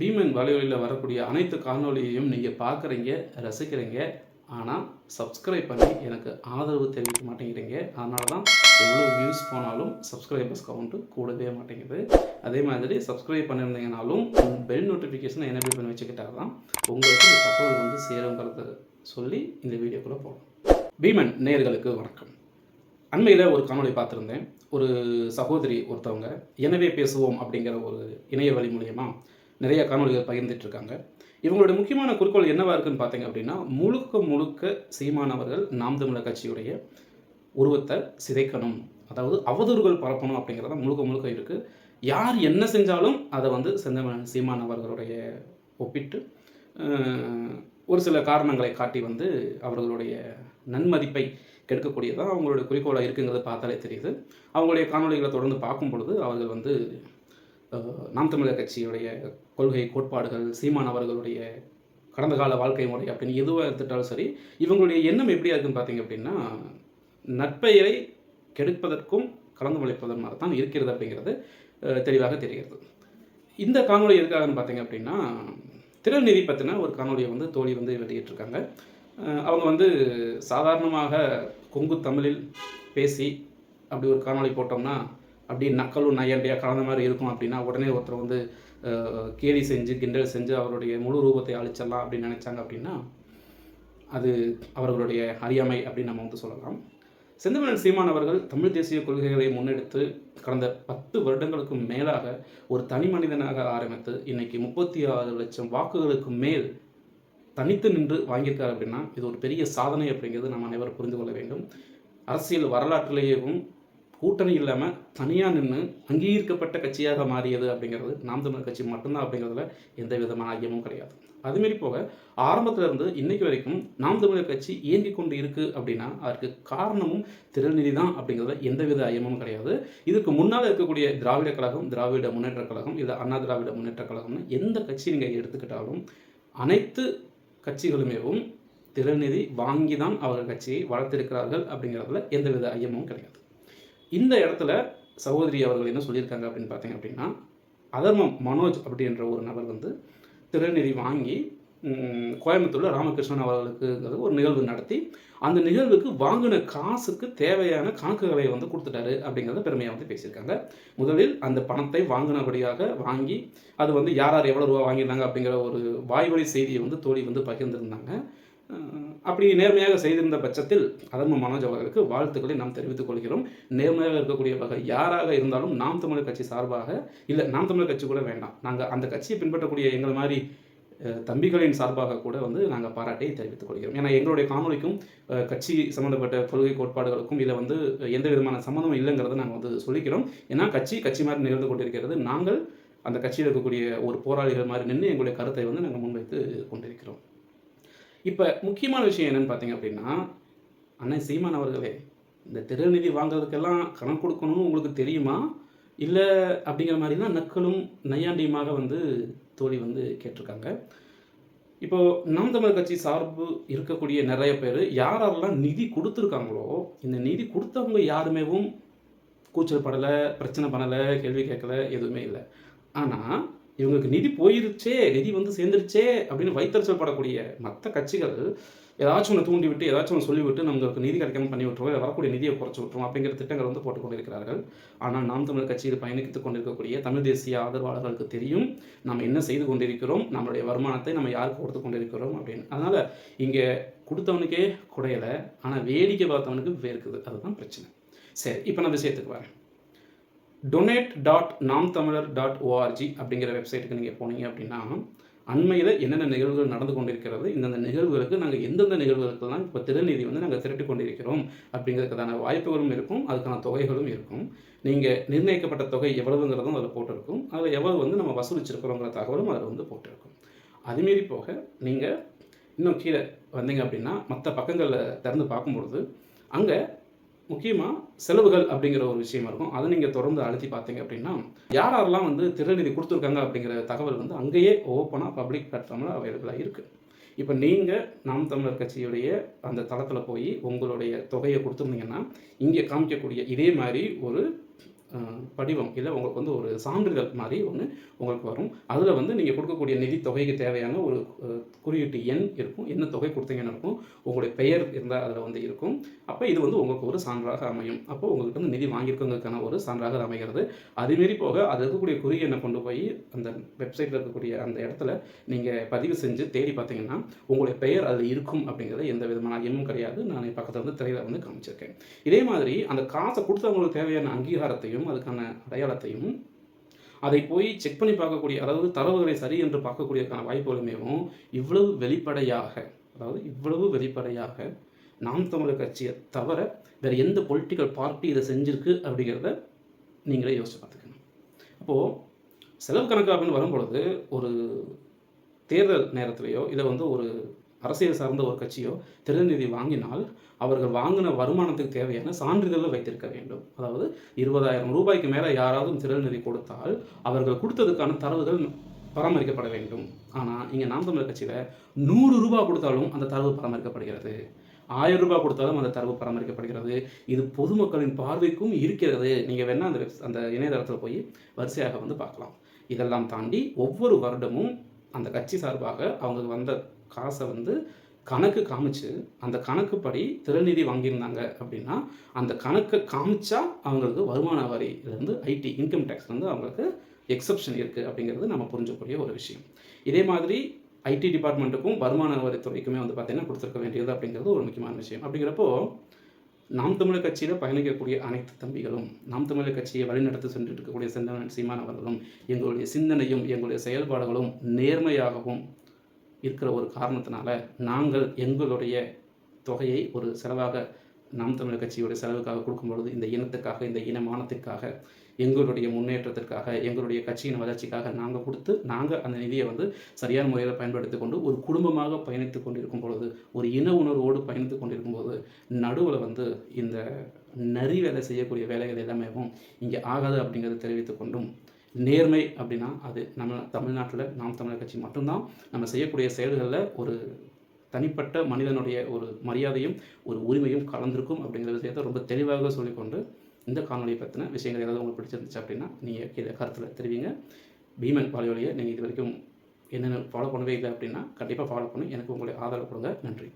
பீமன் வலையொலியில் வரக்கூடிய அனைத்து காணொளியையும் நீங்கள் பார்க்குறீங்க ரசிக்கிறீங்க. ஆனால் சப்ஸ்கிரைப் பண்ணி எனக்கு ஆதரவு தெரிவிக்க மாட்டேங்கிறீங்க. அதனால தான் எவ்வளோ வியூஸ் போனாலும் சப்ஸ்கிரைபர்ஸ் கவுண்ட்டு கூடவே மாட்டேங்குது. அதே மாதிரி சப்ஸ்கிரைப் பண்ணியிருந்தீங்கனாலும் பெல் நோட்டிஃபிகேஷனை எனபிள் பண்ணி வச்சுக்கிட்டா தான் உங்களுக்கு இந்த தகவல் வந்து சேருங்கிறத சொல்லி இந்த வீடியோக்குள்ளே போகலாம் பீமன் நேயர்களுக்கு வணக்கம். அண்மையில் ஒரு காணொளி பார்த்துருந்தேன். ஒரு சகோதரி ஒருத்தவங்க எனவே பேசுவோம் அப்படிங்கிற ஒரு இணைய வழி மூலயமா நிறைய காணொளிகள் பகிர்ந்துட்டு இருக்காங்க இவங்களுடைய முக்கியமான குறிக்கோள் என்னவாக இருக்குன்னு பார்த்தீங்க அப்படின்னா முழுக்க முழுக்க சீமானவர்கள் நாம் தமிழர் கட்சியுடைய உருவத்தை சிதைக்கணும். அதாவது அவதூறுகள் பரப்பணும் அப்படிங்கிறத முழுக்க முழுக்க இருக்குது யார் என்ன செஞ்சாலும் அதை வந்து செந்தமிழன் சீமானவர்களுடைய ஒப்பிட்டு ஒரு சில காரணங்களை காட்டி வந்து அவர்களுடைய நன்மதிப்பை கெடுக்கக்கூடியதாக அவங்களுடைய குறிக்கோளாக இருக்குங்கிறது பார்த்தாலே தெரியுது. அவங்களுடைய காணொளிகளை தொடர்ந்து பார்க்கும் பொழுது அவர்கள் வந்து நாம் தமிழர் கட்சியுடைய கொள்கை கோட்பாடுகள் சீமான் அவர்களுடைய கடந்த கால வாழ்க்கை முறை அப்படின்னு எதுவாக எடுத்துட்டாலும் சரி இவங்களுடைய எண்ணம் எப்படியா இருக்குன்னு பார்த்தீங்க அப்படின்னா நட்பெயரை கெடுப்பதற்கும் கலந்து மாதிரி தான் இருக்கிறது அப்படிங்கிறது தெளிவாக தெரிகிறது. இந்த காணொளி எதுக்காகன்னு பார்த்தீங்க அப்படின்னா திறநிதி பற்றின ஒரு காணொளியை வந்து தோழி வந்து வெளியிட்டிருக்காங்க. அவங்க வந்து சாதாரணமாக கொங்கு தமிழில் பேசி அப்படி ஒரு காணொளி போட்டோம்னா அப்படி நக்கலும் நையண்டையாக கலந்த மாதிரி இருக்கும் அப்படின்னா உடனே ஒருத்தர் வந்து கேலி செஞ்சு கிண்டல் செஞ்சு அவருடைய முழு ரூபத்தை அழிச்சிடலாம் அப்படின்னு நினச்சாங்க அப்படின்னா அது அவர்களுடைய அறியாமை அப்படின்னு நம்ம வந்து சொல்லலாம். செந்தமிழன் சீமான் அவர்கள் தமிழ் தேசிய கொள்கைகளை முன்னெடுத்து கடந்த பத்து வருடங்களுக்கு மேலாக ஒரு தனி மனிதனாக ஆரம்பித்து இன்னைக்கு முப்பத்தி ஆறு லட்சம் வாக்குகளுக்கு மேல் தனித்து நின்று வாங்கியிருக்காரு அப்படின்னா இது ஒரு பெரிய சாதனை அப்படிங்கிறது நம்ம அனைவரும் புரிந்து கொள்ள வேண்டும். அரசியல் வரலாற்றிலேயும் கூட்டணி இல்லாமல் தனியாக நின்று அங்கீகரிக்கப்பட்ட கட்சியாக மாறியது அப்படிங்கிறது நாம் தமிழர் கட்சி மட்டும்தான் அப்படிங்கிறதுல எந்த விதமான ஐயமும் கிடையாது. அதுமாரி போக ஆரம்பத்திலிருந்து இன்னைக்கு வரைக்கும் நாம் தமிழர் கட்சி இயங்கி கொண்டு இருக்குது அப்படின்னா அதற்கு காரணமும் திருநிதி தான் அப்படிங்கிறதுல எந்தவித ஐயமும் கிடையாது. இதுக்கு முன்னால் இருக்கக்கூடிய திராவிட கழகம் திராவிட முன்னேற்ற கழகம் இல்லை அண்ணா திராவிட முன்னேற்ற கழகம்னு எந்த கட்சி நீங்கள் எடுத்துக்கிட்டாலும் அனைத்து கட்சிகளுமேவும் திறநிதி வாங்கி தான் அவர்கள் கட்சியை வளர்த்திருக்கிறார்கள் அப்படிங்கிறதுல எந்தவித ஐயமும் கிடையாது. இந்த இடத்துல சகோதரி அவர்கள் என்ன சொல்லியிருக்காங்க அப்படின்னு பார்த்தீங்க அப்படின்னா அதர்மம் மனோஜ் அப்படின்ற ஒரு நபர் வந்து திறநிதி வாங்கி கோயம்புத்தூரில் ராமகிருஷ்ணன் அவர்களுக்குங்கிறது ஒரு நிகழ்வு நடத்தி அந்த நிகழ்வுக்கு வாங்கின காசுக்கு தேவையான கணக்குகளை வந்து கொடுத்துட்டாரு அப்படிங்கிறத பெருமையாக வந்து பேசியிருக்காங்க. முதலில் அந்த பணத்தை வாங்கினபடியாக வாங்கி அது வந்து யார் யார் எவ்வளோ ரூபா வாங்கியிருந்தாங்க அப்படிங்கிற ஒரு வாய்வழி செய்தியை வந்து தோழி வந்து பகிர்ந்திருந்தாங்க. அப்படி நேர்மையாக செய்திருந்த பட்சத்தில் அதர்ம மனோஜ் அவர்களுக்கு வாழ்த்துக்களை நாம் தெரிவித்துக் கொள்கிறோம். நேர்மையாக இருக்கக்கூடிய வகை யாராக இருந்தாலும் நாம் தமிழர் கட்சி சார்பாக இல்லை நாம் தமிழர் கட்சி கூட வேண்டாம். நாங்கள் அந்த கட்சியை பின்பற்றக்கூடிய எங்களை மாதிரி தம்பிகளின் சார்பாக கூட வந்து நாங்கள் பாராட்டை தெரிவித்துக் கொள்கிறோம். ஏன்னா எங்களுடைய காணொலிக்கும் கட்சி சம்மந்தப்பட்ட கொள்கை கோட்பாடுகளுக்கும் இதில் வந்து எந்த விதமான சம்மந்தமும் இல்லைங்கிறத நாங்கள் வந்து சொல்லிக்கிறோம். ஏன்னா கட்சி கட்சி மாதிரி நிகழ்ந்து கொண்டிருக்கிறது. நாங்கள் அந்த கட்சியில் இருக்கக்கூடிய ஒரு போராளிகள் மாதிரி நின்று எங்களுடைய கருத்தை வந்து நாங்கள் முன்வைத்து கொண்டிருக்கிறோம். இப்போ முக்கியமான விஷயம் என்னென்னு பார்த்தீங்க அப்படின்னா அண்ணன் சீமான் அவர்களே இந்த திருநிதி வாங்குறதுக்கெல்லாம் கணக்கு கொடுக்கணும்னு உங்களுக்கு தெரியுமா? இல்லை அப்படிங்கிற மாதிரி தான் நக்களும் நையாண்டியுமாக வந்து தோழி வந்து கேட்டிருக்காங்க. இப்போ நாம் தமிழர் கட்சி சார்பு இருக்கக்கூடிய நிறைய பேர் யாரெல்லாம் நிதி கொடுத்துருக்காங்களோ இந்த நிதி கொடுத்தவங்க யாருமேவும் கூச்சல் படலை பிரச்சனை பண்ணலை கேள்வி கேட்கல எதுவுமே இல்லை. ஆனால் இவங்களுக்கு நிதி போயிருச்சே நிதி வந்து சேர்ந்துருச்சே அப்படின்னு வைத்தறிச்சல் படக்கூடிய மற்ற கட்சிகள் ஏதாச்சும் ஒன்று தூண்டி விட்டு ஏதாச்சும் ஒன்று சொல்லிவிட்டு நம்மளுக்கு நிதி கிடைக்காம பண்ணி விட்டுருவோம் இல்லை வரக்கூடிய நிதியை குறைச்சி விட்டுருவோம் அப்படிங்கிற திட்டங்கள் வந்து போட்டுக் கொண்டிருக்கிறார்கள். ஆனால் நாம் தமிழர் கட்சியில் பயணித்துக் கொண்டிருக்கக்கூடிய தமிழ் தேசிய ஆதரவாளர்களுக்கு தெரியும் நாம் என்ன செய்து கொண்டிருக்கிறோம் நம்மளுடைய வருமானத்தை நம்ம யாருக்கு கொடுத்து கொண்டிருக்கிறோம் அப்படின்னு. அதனால் இங்கே கொடுத்தவனுக்கே குடையலை ஆனால் வேடிக்கை பார்த்தவனுக்கு வேர்க்குது. அதுதான் பிரச்சனை. சரி இப்போ நான் விஷயத்துக்கு வரேன். டொனேட் டாட் நாம் தமிழர் டாட் ஓஆர்ஜி அப்படிங்கிற வெப்சைட்டுக்கு நீங்கள் போனீங்க அப்படின்னா அண்மையில் என்னென்ன நிகழ்வுகள் நடந்து கொண்டிருக்கிறது இந்தந்த நிகழ்வுகளுக்கு நாங்கள் எந்தெந்த நிகழ்வுகளுக்கெல்லாம் இப்போ திருநிதி வந்து நாங்கள் திரட்டி கொண்டிருக்கிறோம் அப்படிங்கிறதுக்கான வாய்ப்புகளும் இருக்கும் அதுக்கான தொகைகளும் இருக்கும். நீங்கள் நிர்ணயிக்கப்பட்ட தொகை எவ்வளவுங்கிறதும் அதில் போட்டிருக்கும். அதில் எவ்வளவு வந்து நம்ம வசூலிச்சிருக்கிறோங்கிற தகவலும் அதில் வந்து போட்டிருக்கும். அதுமாரி போக நீங்கள் இன்னும் கீழே வந்தீங்க அப்படின்னா மற்ற பக்கங்களில் திறந்து பார்க்கும்பொழுது அங்கே முக்கியமாக செலவுகள் அப்படிங்கிற ஒரு விஷயமா இருக்கும். அதை நீங்கள் தொடர்ந்து அழுத்தி பார்த்தீங்க அப்படின்னா யார் யாரெல்லாம் வந்து திருநிதி கொடுத்துருக்காங்க அப்படிங்கிற தகவல் வந்து அங்கேயே ஓப்பனாக பப்ளிக் பிளாட்ஃபார்மில் அவைலபிளாக இருக்குது இப்போ நீங்கள் நாம் தமிழர் கட்சியுடைய அந்த தளத்தில் போய் உங்களுடைய தொகையை கொடுத்துருந்தீங்கன்னா இங்கே காமிக்கக்கூடிய இதே மாதிரி ஒரு படிவம் இல்லை உங்களுக்கு வந்து ஒரு சான்றிதழ் மாதிரி ஒன்று உங்களுக்கு வரும். அதில் வந்து நீங்கள் கொடுக்கக்கூடிய நிதி தொகைக்கு தேவையான ஒரு குறியீட்டு எண் இருக்கும். என்ன தொகை கொடுத்தீங்கன்னு இருக்கும். உங்களுடைய பெயர் இருந்தால் அதில் வந்து இருக்கும். அப்போ இது வந்து உங்களுக்கு ஒரு சான்றாக அமையும். அப்போ உங்கள்கிட்ட வந்து நிதி வாங்கியிருக்கவங்களுக்கான ஒரு சான்றாக அமைகிறது. அதுமாரி போக அது இருக்கக்கூடிய குறி எண்ணை கொண்டு போய் அந்த வெப்சைட்டில் இருக்கக்கூடிய அந்த இடத்துல நீங்கள் பதிவு செஞ்சு தேடி பார்த்தீங்கன்னா உங்களுடைய பெயர் அதில் இருக்கும் அப்படிங்கிறது எந்த விதமான எண்ணும் கிடையாது. நான் பக்கத்தில் வந்து திரையில் வந்து காமிச்சிருக்கேன். இதே மாதிரி அந்த காசை கொடுத்தவங்களுக்கு தேவையான அங்கீகாரத்தையும் அதுக்கான அடையாளத்தையும் அதை போய் செக் பண்ணி பார்க்கக்கூடிய அதாவது தரவுகளை சரி என்று பார்க்கக்கூடியதுக்கான வாய்ப்புகளுமேவும் இவ்வளவு வெளிப்படையாக அதாவது இவ்வளவு வெளிப்படையாக நாம் தமிழர் கட்சியை தவிர வேறு எந்த பொலிட்டிக்கல் பார்ட்டி இதை செஞ்சுருக்கு அப்படிங்கிறத நீங்களே யோசிச்சு பார்த்துக்கணும். அப்போது செலவு கணக்காகன்னு வரும்பொழுது ஒரு தேர்தல் நேரத்திலேயோ இல்லை வந்து ஒரு அரசியல் சார்ந்த ஒரு கட்சியோ திறநிதி வாங்கினால் அவர்கள் வாங்கின வருமானத்துக்கு தேவையான சான்றிதழை வைத்திருக்க வேண்டும். அதாவது இருபதாயிரம் ரூபாய்க்கு மேலே யாராவது திறநிதி கொடுத்தால் அவர்கள் கொடுத்ததுக்கான தரவுகள் பராமரிக்கப்பட வேண்டும். ஆனால் இங்கே நாம் தமிழர் கட்சியில் நூறு ரூபாய் கொடுத்தாலும் அந்த தரவு பராமரிக்கப்படுகிறது. ஆயிரம் ரூபாய் கொடுத்தாலும் அந்த தரவு பராமரிக்கப்படுகிறது. இது பொதுமக்களின் பார்வைக்கும் இருக்கிறது. நீங்கள் வேணால் அந்த வெப் அந்த இணையதளத்தில் போய் வரிசையாக வந்து பார்க்கலாம். இதெல்லாம் தாண்டி ஒவ்வொரு வருடமும் அந்த கட்சி சார்பாக அவங்க வந்த காசை வந்து கணக்கு காமிச்சு அந்த கணக்குப்படி திறநிதி வாங்கியிருந்தாங்க அப்படின்னா அந்த கணக்கை காமிச்சா அவங்களுக்கு வருமான வரியிலேருந்து ஐடி இன்கம் டேக்ஸ்லேருந்து அவங்களுக்கு எக்ஸப்ஷன் இருக்குது அப்படிங்கிறது நம்ம புரிஞ்சக்கூடிய ஒரு விஷயம். இதே மாதிரி ஐடி டிபார்ட்மெண்ட்டுக்கும் வருமான வரித்துறைக்குமே வந்து பார்த்திங்கன்னா கொடுத்துருக்க வேண்டியது அப்படிங்கிறது ஒரு முக்கியமான விஷயம். அப்படிங்கிறப்போ நாம் தமிழர் கட்சியில் பயணிக்கக்கூடிய அனைத்து தம்பிகளும் நாம் தமிழர் கட்சியை வழிநடத்தி சென்றிருக்கக்கூடிய இருக்கக்கூடிய செந்தமன் எங்களுடைய சிந்தனையும் எங்களுடைய செயல்பாடுகளும் நேர்மையாகவும் இருக்கிற ஒரு காரணத்தினால நாங்கள் எங்களுடைய தொகையை ஒரு செலவாக நாம் தமிழர் கட்சியுடைய செலவுக்காக கொடுக்கும் பொழுது இந்த இனத்துக்காக இந்த இனமானத்திற்காக எங்களுடைய முன்னேற்றத்திற்காக எங்களுடைய கட்சியின் வளர்ச்சிக்காக நாங்கள் கொடுத்து நாங்கள் அந்த நிதியை வந்து சரியான முறையில் பயன்படுத்தி கொண்டு ஒரு குடும்பமாக பயணித்து கொண்டிருக்கும் பொழுது ஒரு இன உணர்வோடு பயணித்து கொண்டிருக்கும் போது நடுவில் வந்து இந்த நரி வேலை செய்யக்கூடிய வேலைகள் எல்லாமேவும் இங்கே ஆகாது அப்படிங்கிறத தெரிவித்து கொண்டும் நேர்மை அப்படின்னா அது நம்ம தமிழ்நாட்டில் நாம் தமிழர் கட்சி மட்டும்தான் நம்ம செய்யக்கூடிய செயல்களில் ஒரு தனிப்பட்ட மனிதனுடைய ஒரு மரியாதையும் ஒரு உரிமையும் கலந்திருக்கும் அப்படிங்கிற விஷயத்தை ரொம்ப தெளிவாக சொல்லிக்கொண்டு இந்த காணொலியை பற்றின விஷயங்கள் ஏதாவது உங்களுக்கு பிடிச்சிருந்துச்சு அப்படின்னா நீங்கள் கீழே கருத்தில் தெரிவிங்க. பீமன் பாலியோலியை நீங்கள் இது வரைக்கும் என்னென்ன ஃபாலோ பண்ணவே இல்லை அப்படின்னா கண்டிப்பாக ஃபாலோ பண்ணி எனக்கு உங்களுடைய ஆதரவு கொடுங்க. நன்றி.